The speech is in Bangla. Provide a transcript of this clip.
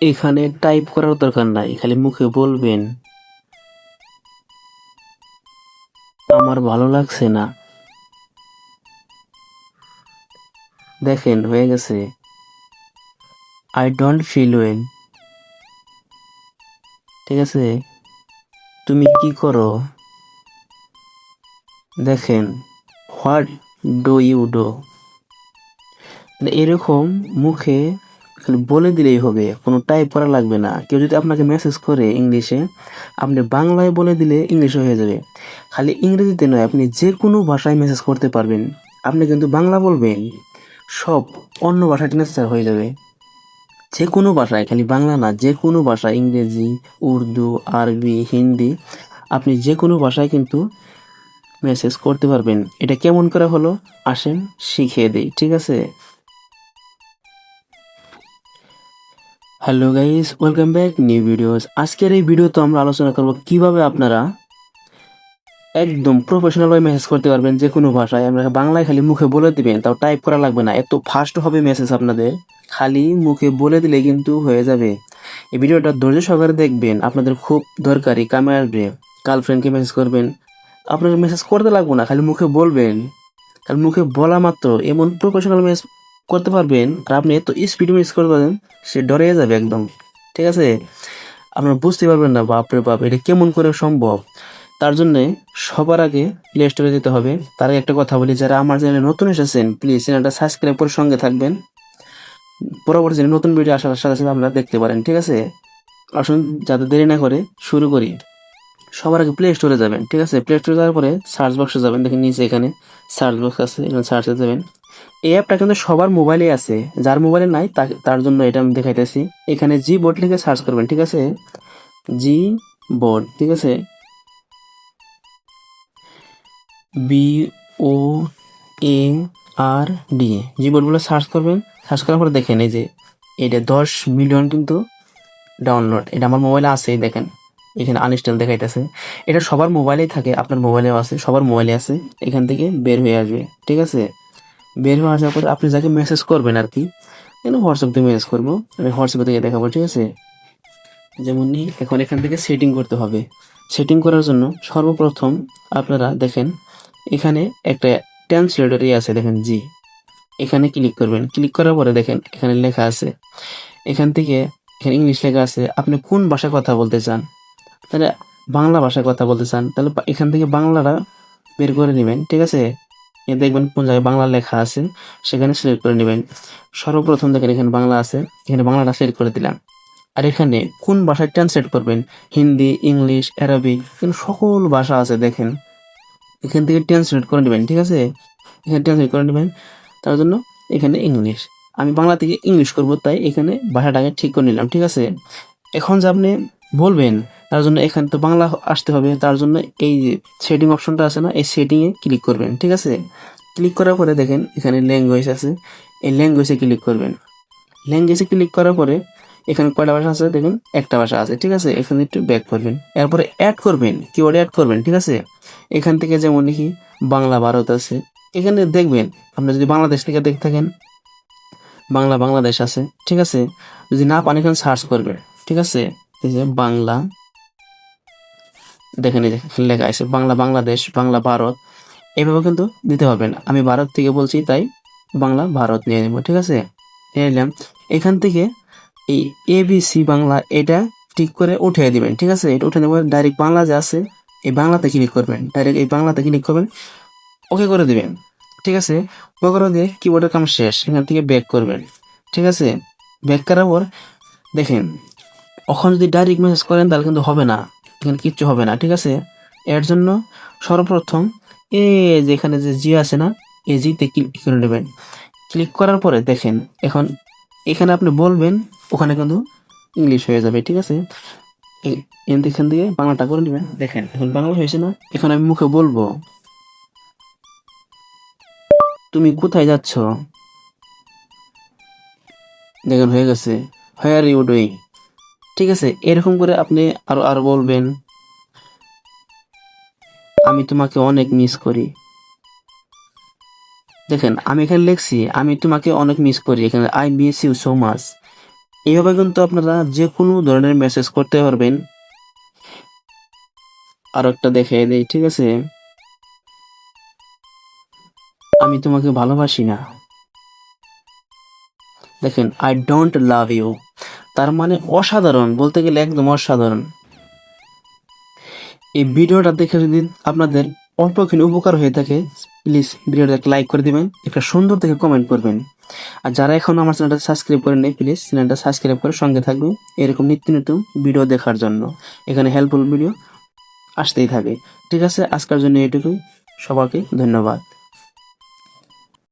এখানে টাইপ করার দরকার নাই, খালি মুখে বলবেন। আমার ভালো লাগছে না। দেখেন, হয়ে গেছে। আই ডোন্ট ফিল ওয়েল ঠিক আছে? তুমি কি করো? দেখেন হোয়াট ডু ইউ ডো এরকম মুখে খালি বলে দিলেই হবে, কোনো টাইপ করা লাগবে না। কেউ যদি আপনাকে মেসেজ করে ইংলিশে আপনি বাংলায় বলে দিলে ইংলিশে হয়ে যাবে। খালি ইংরেজিতে নয়, আপনি যে কোনো ভাষায় মেসেজ করতে পারবেন। আপনি কিন্তু বাংলা বলবেন, সব অন্য ভাষায় ট্রান্সফার হয়ে যাবে। যে কোনো ভাষায়, খালি বাংলা না যে কোনো ভাষা ইংরেজি, উর্দু, আরবি, হিন্দি, আপনি যে কোনো ভাষায় কিন্তু মেসেজ করতে পারবেন। এটা কেমন করে হলো? আসেন, শিখিয়ে দিই, ঠিক আছে? Hello guys welcome back new videos আজকের এই ভিডিওতে আমরা আলোচনা করব কীভাবে আপনারা একদম প্রফেশনাল ভাবে মেসেজ করতে পারবেন যে কোনো ভাষায়। আমরা বাংলায় খালি মুখে বলে দিবেন, তাও টাইপ করা লাগবে না। এত ফাস্ট হবে মেসেজ আপনাদের। খালি মুখে বলে দিলে কিন্তু হয়ে যাবে। এই ভিডিওটা ধৈর্য সহকারে দেখবেন, আপনাদের খুব দরকারি কামে আসবে গার্লফ্রেন্ডকে মেসেজ করবেন। আপনার মেসেজ করতে লাগবে না, খালি মুখে বলবেন। খালি মুখে বলা মাত্র এমন প্রফেশনাল মেসেজ করতে পারবেন আর আপনি এত স্পিড মেসেজ করতে পারবেন, সে ডরে যাবে একদম। ঠিক আছে? আপনারা বুঝতে পারবেন না বাপরে বাপ, এটা কেমন করে সম্ভব? তার জন্যে সবার আগে প্লে স্টোরে যেতে হবে। তার আগে একটা কথা বলি, যারা আমার চ্যানেলে নতুন এসেছেন প্লিজ চ্যানেলটা সাবস্ক্রাইব করে সঙ্গে থাকবেন। পরবর্তী নতুন ভিডিও আসার সাথে সাথে আপনারা দেখতে পারেন, ঠিক আছে? আসুন, যাতে দেরি না করে শুরু করি। সবার আগে প্লে স্টোরে যাবেন, ঠিক আছে? প্লে স্টোরে যাওয়ার পরে সার্চ বক্সে যাবেন, দেখেন নিচে এখানে সার্চ বক্স আছে, এখানে সার্চে যাবেন। এই অ্যাপটা কিন্তু সবার মোবাইলে আছে। যার মোবাইলে নাই তার জন্য এটা আমি দেখাইতেছি। এখানে জি বোর্ড লিখে সার্চ করবেন, ঠিক আছে? জি বোর্ড ঠিক আছে? B O A R D G board বলে সার্চ করবেন। সার্চ করার পরে দেখেন এই যে, এটা দশ মিলিয়ন কিন্তু ডাউনলোড এটা আমার মোবাইলে আছে দেখেন। এখানে আনইনস্টল দেখাইতেছে। এটা সবার মোবাইলেই থাকে, আপনার মোবাইলেও আছে, সবার মোবাইলে আছে। এখান থেকে বের হয়ে আসবে, ঠিক আছে? বের হয়ে আসার পরে আপনি যাকে মেসেজ করবেন আর কি এখানে হোয়াটসঅ্যাপ দিয়ে মেসেজ করব? আমি হোয়াটসঅ্যাপে থেকে দেখাবো, ঠিক আছে? যেমনই এখন এখান থেকে সেটিং করতে হবে। সেটিং করার জন্য সর্বপ্রথম আপনারা দেখেন, এখানে একটা ট্রান্সলেটর ইয়ে আছে, দেখেন জি। এখানে ক্লিক করবেন। ক্লিক করার পরে দেখেন, এখানে লেখা আছে, এখান থেকে এখানে ইংলিশ লেখা আছে, আপনি কোন ভাষায় কথা বলতে চান? তাহলে বাংলা ভাষায় কথা বলতে চান, তাহলে এখান থেকে বাংলাটা বের করে নেবেন, ঠিক আছে? এ দেখবেন কোন জায়গায় বাংলা লেখা আছে, সেখানে সিলেক্ট করে নেবেন। সর্বপ্রথম দেখেন এখানে বাংলা আছে, এখানে বাংলাটা সিলেক্ট করে দিলাম। আর এখানে কোন ভাষায় ট্রান্সলেট করবেন? হিন্দি, ইংলিশ অ্যারাবিক এখানে সকল ভাষা আছে দেখেন। এখান থেকে ট্রান্সলেট করে নেবেন, ঠিক আছে? এখানে ট্রান্সলেট করে নেবেন, তার জন্য এখানে ইংলিশ। আমি বাংলা থেকে ইংলিশ করব, তাই এখানে ভাষাটাকে ঠিক করে নিলাম, ঠিক আছে? এখন যে আপনি বলবেন তার জন্য এখানে তো বাংলা আসতে হবে। তার জন্য এই যে সেটিং অপশনটা আছে না, এই সেটিংয়ে ক্লিক করবেন, ঠিক আছে? ক্লিক করার পরে দেখেন এখানে ল্যাঙ্গুয়েজ আছে। এই ল্যাঙ্গুয়েজে ক্লিক করবেন। ল্যাঙ্গুয়েজে ক্লিক করার পরে এখানে কয়টা ভাষা আছে দেখুন, একটা ভাষা আছে, ঠিক আছে? এখানে একটু ব্যাক করবেন। এরপরে অ্যাড করবেন কিওয়ার্ড অ্যাড করবেন, ঠিক আছে? এখান থেকে যেমন দেখি বাংলা ভারত আছে। এখানে দেখবেন, আপনি যদি বাংলাদেশ থেকে দেখে থাকেন, বাংলা বাংলাদেশ আছে, ঠিক আছে? যদি না পান এখানে সার্চ করবেন, ঠিক আছে? বাংলা দেখেন লেখা আছে, বাংলা বাংলাদেশ, বাংলা ভারত। এইভাবে কিন্তু দিতে পারবেন। আমি ভারত থেকে বলছি, তাই বাংলা ভারত নিয়ে নেব, ঠিক আছে? নিয়ে নিলাম। এখান থেকে এই এবিসি বাংলা, এটা ঠিক করে উঠিয়ে দিবেন, ঠিক আছে? এটা উঠে নেবেন ডাইরেক্ট বাংলা যে আছে, এই বাংলাতে ক্লিক করবেন। ডাইরেক্ট এই বাংলাতে ক্লিক করবেন ওকে করে দিবেন, ঠিক আছে? ওকে করে দিয়ে কিবোর্ডের কাম শেষ, এখান থেকে ব্যাক করবেন, ঠিক আছে? ব্যাক করার পর দেখেন ওখানে যদি ডাইরেক্ট মেসেজ করেন, তাহলে কিন্তু হবে না। এখানে কিচ্ছু হবে না, ঠিক আছে? এর জন্য সর্বপ্রথম এ যে এখানে যে জি আছে না এ জিতে ক্লিক করে নেবেন? ক্লিক করার পরে দেখেন, এখন এখানে আপনি বলবেন, ওখানে কিন্তু ইংলিশ হয়ে যাবে, ঠিক আছে? এখান থেকে বাংলাটা করে নেবেন। দেখেন, এখন বাংলা হয়েছে না, এখন আমি মুখে বলব। তুমি কোথায় যাচ্ছ? দেখেন হয়ে গেছে। হোয়ার ইউ ডুইং ঠিক আছে, এরকম করে আপনি আরও আরও বলবেন। আমি তোমাকে অনেক মিস করি। দেখেন, আমি এখানে লিখছি, আমি তোমাকে অনেক মিস করি এখানে। I miss you so much এইভাবে কিন্তু আপনারা যে কোনো ধরনের মেসেজ করতে পারবেন। আর একটা দেখে দেই, ঠিক আছে? আমি তোমাকে ভালোবাসি না। দেখেন আই ডোন্ট লাভ ইউ তার মানে অসাধারণ, বলতে গেলে একদম অসাধারণ। এই ভিডিওটা দেখে যদি আপনাদের অল্পখানি উপকার হয়ে থাকে প্লিজ ভিডিওটা একটা লাইক করে দিবেন, একটা সুন্দর দেখে কমেন্ট করবেন। আর যারা এখন আমার চ্যানেলটা সাবস্ক্রাইব করেন নাই প্লিজ চ্যানেলটা সাবস্ক্রাইব করে সঙ্গে থাকবেন, এরকম নিত্য নতুন ভিডিও দেখার জন্য। এখানে হেল্পফুল ভিডিও আসতেই থাকে। ঠিক আছে, আজকের জন্য এটুকুই। সবাইকে ধন্যবাদ।